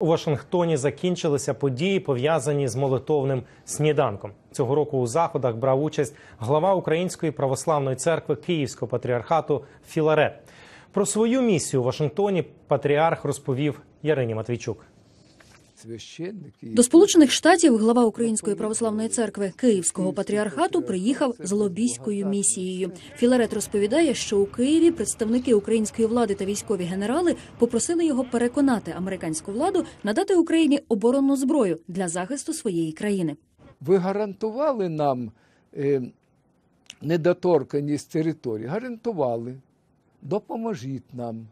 У Вашингтоні закінчилися події, пов'язані з молитовним сніданком. Цього року у заходах брав участь глава Української православної церкви Київського патріархату Філарет. Про свою місію у Вашингтоні патріарх розповів Ярині Матвійчук. До Сполучених Штатів глава Української православної церкви Київського патріархату приїхав з лобійською місією. Філарет розповідає, що у Києві представники української влади та військові генерали попросили його переконати американську владу надати Україні оборонну зброю для захисту своєї країни. Ви гарантували нам е, недоторканість території? Гарантували. Допоможіть нам,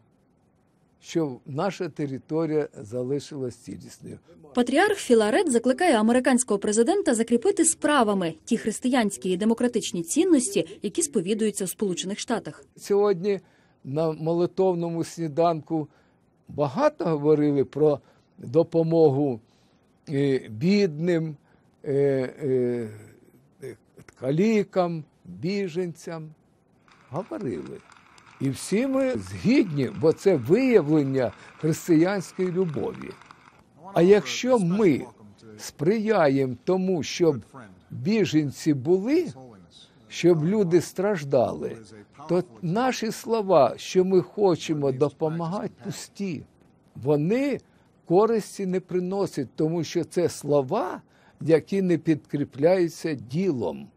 щоб наша територія залишилась цілісною. Патріарх Філарет закликає американського президента закріпити справами ті християнські і демократичні цінності, які сповідуються у Сполучених Штатах. Сьогодні на молитовному сніданку багато говорили про допомогу е, бідним, е, е, калікам, біженцям. Говорили. І всі ми згідні, бо це виявлення християнської любові. А якщо ми сприяємо тому, щоб біженці були, щоб люди страждали, то наші слова, що ми хочемо допомагати, пусті. Вони користі не приносять, тому що це слова, які не підкріпляються ділом.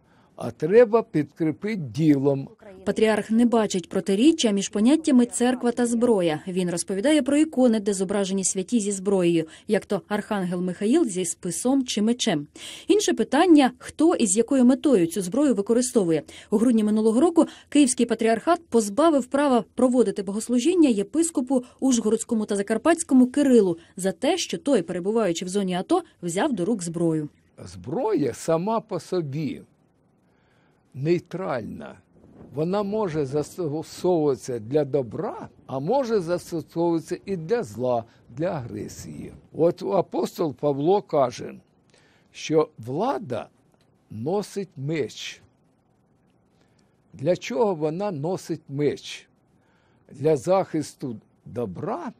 А треба підкріпити ділом. Патріарх не бачить протиріччя між поняттями церква та зброя. Він розповідає про ікони, де зображені святі зі зброєю, як то архангел Михаїл зі списом чи мечем. Інше питання: хто і з якою метою цю зброю використовує у грудні минулого року. Київський патріархат позбавив права проводити богослужіння єпископу Ужгородському та Закарпатському Кирилу за те, що той, перебуваючи в зоні АТО, взяв до рук зброю. Зброя сама по собі нейтральна. Вона може застосовуватися для добра, а може застосовуватися і для зла, для агресії. От апостол Павло каже, що влада носить меч. Для чого вона носить меч? Для захисту добра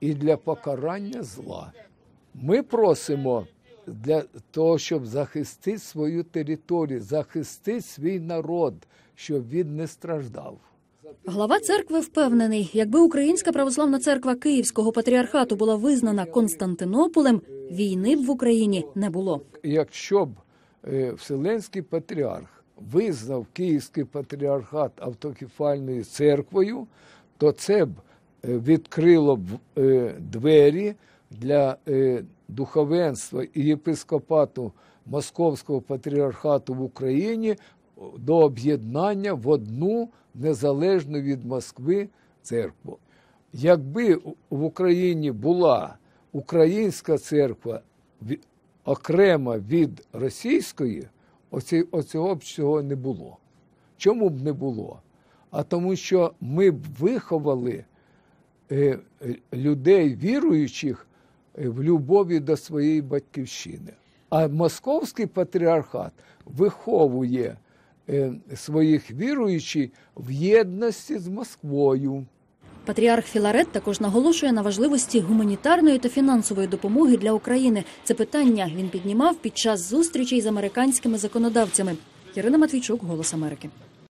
і для покарання зла. Ми просимо для того, щоб захистити свою територію, захистити свій народ, щоб він не страждав. Глава церкви впевнений, якби Українська православна церква Київського патріархату була визнана Константинополем, війни б в Україні не було. Якщо б е, Вселенський патріарх визнав Київський патріархат автокефальною церквою, то це б е, відкрило б е, двері для е, духовенства і єпископату Московського патріархату в Україні до об'єднання в одну незалежну від Москви церкву. Якби в Україні була українська церква окрема від російської, оці, оцього б всього не було. Чому б не було? А тому, що ми б виховали е, е, людей віруючих в любові до своєї батьківщини. А московський патріархат виховує е, своїх віруючих в єдності з Москвою. Патріарх Філарет також наголошує на важливості гуманітарної та фінансової допомоги для України. Це питання він піднімав під час зустрічей з американськими законодавцями. Ірина Матвійчук, Голос Америки.